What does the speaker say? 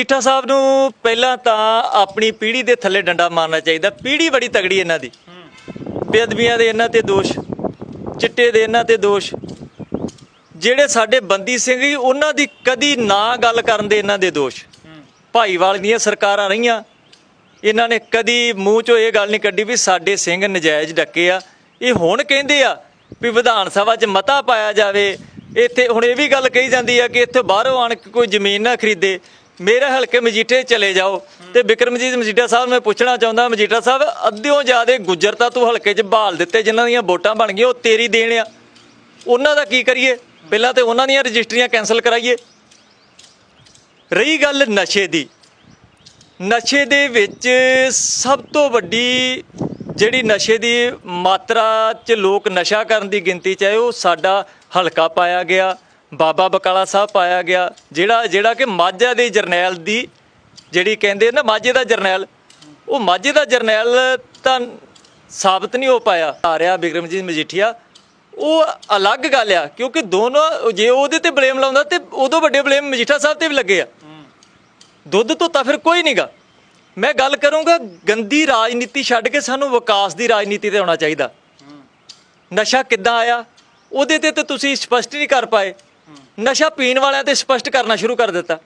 ਮਜੀਠਾ ਸਾਹਿਬ ਨੂੰ ਪਹਿਲਾਂ ਤਾਂ ਆਪਣੀ ਪੀੜ੍ਹੀ ਦੇ ਥੱਲੇ ਡੰਡਾ ਮਾਰਨਾ ਚਾਹੀਦਾ। ਪੀੜ੍ਹੀ ਬੜੀ ਤਗੜੀ ਇਹਨਾਂ ਦੀ। ਬੇਅਦਬੀਆਂ ਦੇ ਇਹਨਾਂ ਤੇ ਦੋਸ਼, ਚਿੱਟੇ ਦੇ ਇਹਨਾਂ ਤੇ ਦੋਸ਼। ਜਿਹੜੇ ਸਾਡੇ ਬੰਦੀ ਸਿੰਘ ਜੀ, ਉਹਨਾਂ ਦੀ ਕਦੀ ਨਾ ਗੱਲ ਕਰਨ ਦੇ ਇਹਨਾਂ ਦੇ ਦੋਸ਼। ਭਾਈਵਾਲ ਦੀਆਂ ਸਰਕਾਰਾਂ ਰਹੀਆਂ। ਇਹਨਾਂ ਨੇ ਕਦੀ ਮੂੰਹ ਚੋਂ ਇਹ ਗੱਲ ਨਹੀਂ ਕੱਢੀ ਵੀ ਸਾਡੇ ਸਿੰਘ ਨਜਾਇਜ਼ ਡੱਕੇ ਆ। ਇਹ ਹੁਣ ਕਹਿੰਦੇ ਆ ਵੀ ਵਿਧਾਨ ਸਭਾ 'ਚ ਮਤਾ ਪਾਇਆ ਜਾਵੇ। ਇੱਥੇ ਹੁਣ ਇਹ ਵੀ ਗੱਲ ਕਹੀ ਜਾਂਦੀ ਆ ਕਿ ਇੱਥੇ ਬਾਹਰੋਂ ਆਣ ਕੇ ਕੋਈ ਜ਼ਮੀਨ ਨਾ ਖਰੀਦੇ। ਮੇਰੇ ਹਲਕੇ ਮਜੀਠੇ ਚਲੇ ਜਾਓ। ਤੇ ਬਿਕਰਮਜੀਤ ਮਜੀਠਾ ਸਾਹਿਬ, ਮੈਂ ਪੁੱਛਣਾ ਚਾਹੁੰਦਾ, ਮਜੀਠਾ ਸਾਹਿਬ, ਅੱਧਿਓਂ ਜ਼ਿਆਦੇ ਗੁੱਜਰ ਤਾਂ ਤੂੰ ਹਲਕੇ 'ਚ ਬਹਾਲ ਦਿੱਤੇ, ਜਿਨ੍ਹਾਂ ਦੀਆਂ ਵੋਟਾਂ ਬਣ ਗਈਆਂ, ਉਹ ਤੇਰੀ ਦੇਣ ਆ। ਉਹਨਾਂ ਦਾ ਕੀ ਕਰੀਏ? ਪਹਿਲਾਂ ਤੇ ਉਹਨਾਂ ਦੀਆਂ ਰਜਿਸਟਰੀਆਂ ਕੈਨਸਲ ਕਰਾਈਏ। ਰਹੀ ਗੱਲ ਨਸ਼ੇ ਦੀ। ਨਸ਼ੇ ਦੇ ਵਿੱਚ ਸਭ ਤੋਂ ਵੱਡੀ ਜਿਹੜੀ ਨਸ਼ੇ ਦੀ ਮਾਤਰਾ 'ਚ ਲੋਕ ਨਸ਼ਾ ਕਰਨ ਦੀ ਗਿਣਤੀ 'ਚ ਹੈ, ਉਹ ਸਾਡਾ ਹਲਕਾ ਪਾਇਆ ਗਿਆ। ਬਾਬਾ ਬਕਾਲਾ ਸਾਹਿਬ ਪਾਇਆ ਗਿਆ, ਜਿਹੜਾ ਜਿਹੜਾ ਕਿ ਮਾਝਾ ਦੇ ਜਰਨੈਲ ਦੀ ਜਿਹੜੀ ਕਹਿੰਦੇ ਨਾ, ਮਾਝੇ ਦਾ ਜਰਨੈਲ, ਉਹ ਮਾਝੇ ਦਾ ਜਰਨੈਲ ਤਾਂ ਸਾਬਤ ਨਹੀਂ ਹੋ ਪਾਇਆ। ਆ ਰਿਹਾ ਬਿਕਰਮਜੀਤ ਮਜੀਠੀਆ। ਉਹ ਅਲੱਗ ਗੱਲ ਆ, ਕਿਉਂਕਿ ਦੋਨੋਂ, ਜੇ ਉਹਦੇ ਤੇ ਬਲੇਮ ਲਾਉਂਦਾ ਤੇ ਉਦੋਂ ਵੱਡੇ ਬਲੇਮ ਮਜੀਠਾ ਸਾਹਿਬ ਤੇ ਵੀ ਲੱਗੇ ਆ। ਦੁੱਧ ਤੋਂ ਤਾਂ ਫਿਰ ਕੋਈ ਨਹੀਂਗਾ ਮੈਂ ਗੱਲ ਕਰੂੰਗਾ, ਗੰਦੀ ਰਾਜਨੀਤੀ ਛੱਡ ਕੇ ਸਾਨੂੰ ਵਿਕਾਸ ਦੀ ਰਾਜਨੀਤੀ ਤੇ ਆਉਣਾ ਚਾਹੀਦਾ। ਨਸ਼ਾ ਕਿੱਦਾਂ ਆਇਆ? ਉਹਦੇ ਤੇ ਤਾਂ ਤੁਸੀਂ ਸਪਸ਼ਟ ਨਹੀਂ ਕਰ ਪਾਏ। ਨਸ਼ਾ ਪੀਣ ਵਾਲਿਆਂ ਤੇ ਸਪਸ਼ਟ ਕਰਨਾ ਸ਼ੁਰੂ ਕਰ ਦਿੱਤਾ।